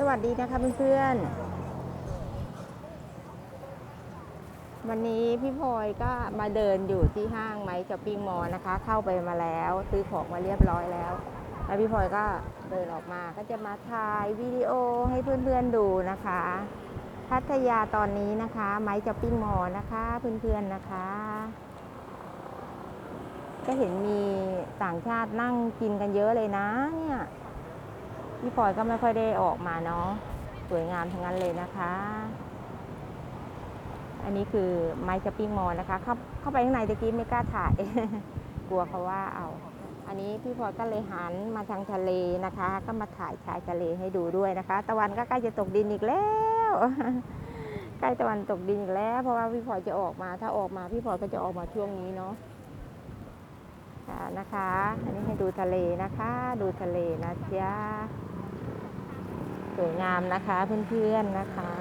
สวัสดีนะคะเพื่อนๆ วันนี้พี่พลอยก็มาเดินอยู่ที่ห้างไมค์ช้อปปิ้งมอลล์นะคะ เข้าไปมาแล้วซื้อของมาเรียบร้อยแล้ว แล้วพี่พลอยก็เดินออกมาก็จะมาถ่ายวิดีโอให้เพื่อนๆดูนะคะ พัทยาตอนนี้นะคะไมค์ช้อปปิ้งมอลล์นะคะเพื่อนๆนะคะ ก็เห็นมีต่างชาตินั่งกินกันเยอะเลยนะเนี่ย พี่พลอยก็ไม่ค่อยได้ออกมาเนาะสวยงามทั้งนั้นเลยนะคะ อันนี้คือไมค์ช้อปปิ้งมอลล์นะคะ เข้าเข้าไปข้างในตะกี้ไม่กล้าถ่าย กลัวเขาว่าเอา อันนี้พี่พลอยก็เลยหันมาทางทะเลนะคะ ก็มาถ่ายชายทะเลให้ดูด้วยนะคะ ตะวันก็ใกล้จะตกดินอีกแล้วใกล้ตะวันตกดินอีกแล้ว เพราะว่าพี่พลอยจะออกมา ถ้าออกมาพี่พลอยก็จะออกมาช่วงนี้เนาะ นะคะ อันนี้ให้ดูทะเลนะคะ ดูทะเลนะจ๊ะสวยงามนะคะเพื่อนๆนะคะ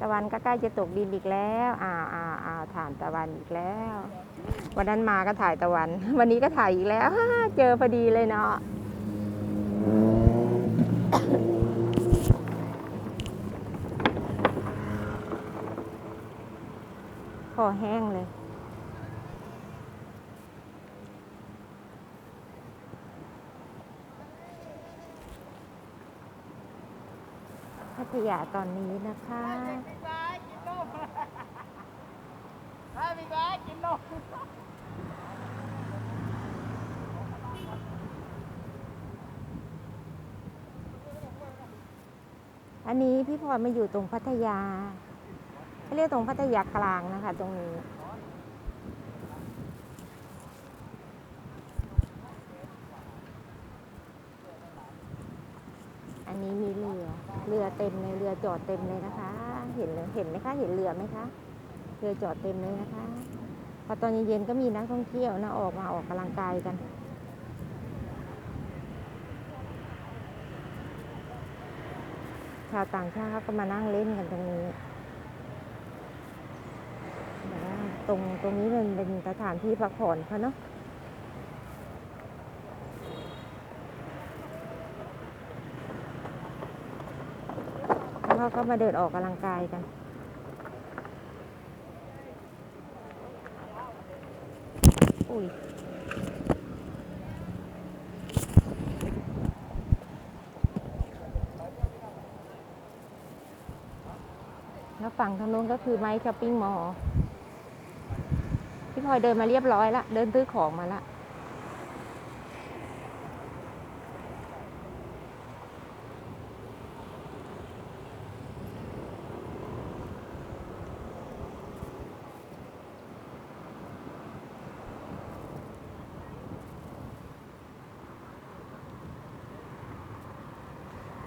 ตะวันก็ใกล้จะตกดินอีกแล้วอ่าวอ่าวอ่าวถ่านตะวันอีกแล้ว วันนั้นมาก็ถ่ายตะวัน วันนี้ก็ถ่ายอีกแล้ว เจอพอดีเลยเนาะคอแห้งเลย พัทยาตอนนี้นะคะพี่บายกินนมให้พี่บายกินนมอันนี้พี่พลอยมาอยู่ตรงพัทยาเขาเรียกตรงพัทยากลางนะคะ ตรงนี้อันนี้มีเรือ เรือเต็มเลยเรือจอดเต็มเลยนะคะ เห็นเห็นไหมคะเห็นเรือไหมคะเรือจอดเต็มเลยนะคะ พอตอนเย็นๆก็มีนักท่องเที่ยวนะออกมาออกกำลังกายกันชาวต่างชาติเขาก็มานั่งเล่นกันตรงนี้แต่ว่าตรงตรงนี้มันเป็นสถานที่พักผ่อนเขาเนาะ แล้วเขา ก็มาเดินออกกำลังกายกัน อุ้ยแล้วฝั่งทางโน้นก็คือไมค์ช้อปปิ้งมอลล์พี่พลอยเดินมาเรียบร้อยละ เดินซื้อของมาละ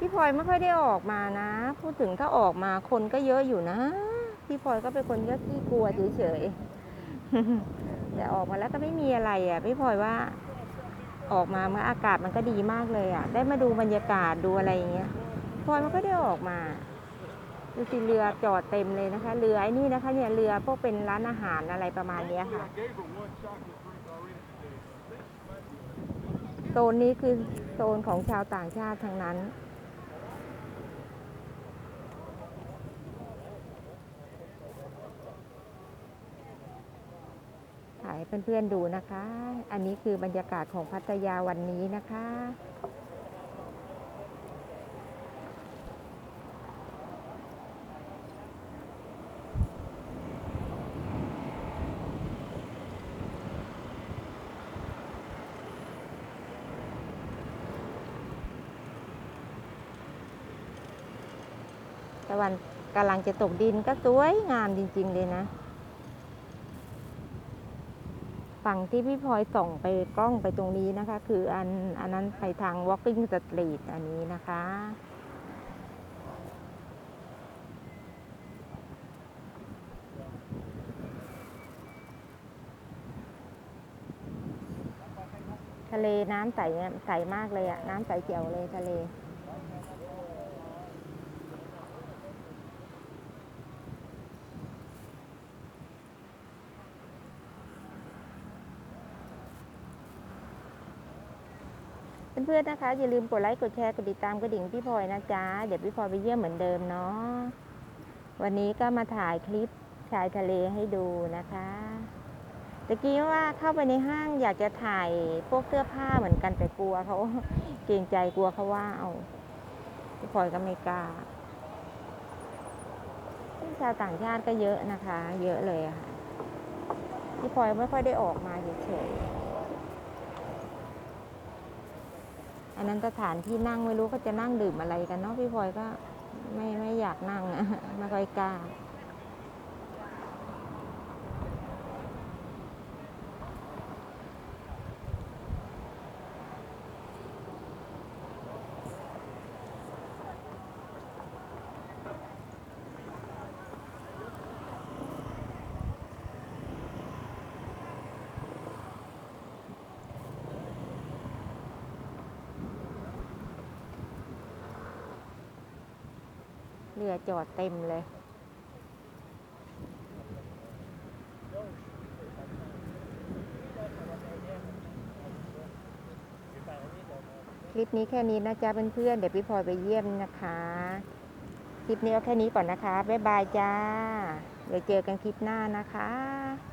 พี่พลอยไม่ค่อยได้ออกมานะ พูดถึงถ้าออกมาคนก็เยอะอยู่นะ พี่พลอยก็เป็นคนก็ขี้กลัวเฉยๆแต่ออกมาแล้วก็ไม่มีอะไรอะ พี่พลอยว่า ออกมาเมื่ออากาศมันก็ดีมากเลยอะ ได้มาดูบรรยากาศดูอะไรอย่างเงี้ยพลอยมันก็ได้ออกมาดูสิเรือจอดเต็มเลยนะคะ เรือไอ้นี่นะคะ เนี่ยเรือพวกเป็นร้านอาหารอะไรประมาณเนี้ยค่ะโซนนี้คือโซนของชาวต่างชาติทั้งนั้น ถ่าย ให้เพื่อนๆดูนะคะ อันนี้คือบรรยากาศของพัทยาวันนี้นะคะ ตะวันกำลังจะตกดินก็สวยงามจริง ๆ เลยนะ ฝั่งที่พี่พลอยส่องไปกล้องไปตรงนี้นะคะ คืออันอันนั้นไปทาง walking street อันนี้นะคะ ทะเลน้ำใสใสมากเลยอะน้ำใสเจียวเลยทะเล เพื่อนๆนะคะ อย่าลืมกดไลค์กดแชร์กดติดตามกระดิ่งพี่พลอยนะจ๊ะเดี๋ยวพี่พลอยไปเยี่ยมเหมือนเดิมเนาะวันนี้ก็มาถ่ายคลิปชายทะเลให้ดูนะคะตะกี้ว่าเข้าไปในห้างอยากจะถ่ายพวกเสื้อผ้าเหมือนกันแต่กลัวเขาเกรงใจกลัวเขาว่าเอาพี่พลอยก็ไม่กล้าชาวต่างชาติก็เยอะนะคะ เยอะเลยค่ะพี่พลอยไม่ค่อยได้ออกมาเฉยๆ อันนั้นสถานที่นั่งไม่รู้เขาจะนั่งดื่มอะไรกันเนาะพี่พลอยก็ไม่ไม่อยากนั่งไม่ค่อยกล้า เรือจอดเต็มเลย คลิปนี้แค่นี้นะจ๊ะเพื่อนๆเดี๋ยวพี่พลอยไปเยี่ยมนะคะ คลิปนี้เอาแค่นี้ก่อนนะคะ บ๊ายบายจ้า เดี๋ยวเจอกันคลิปหน้านะคะ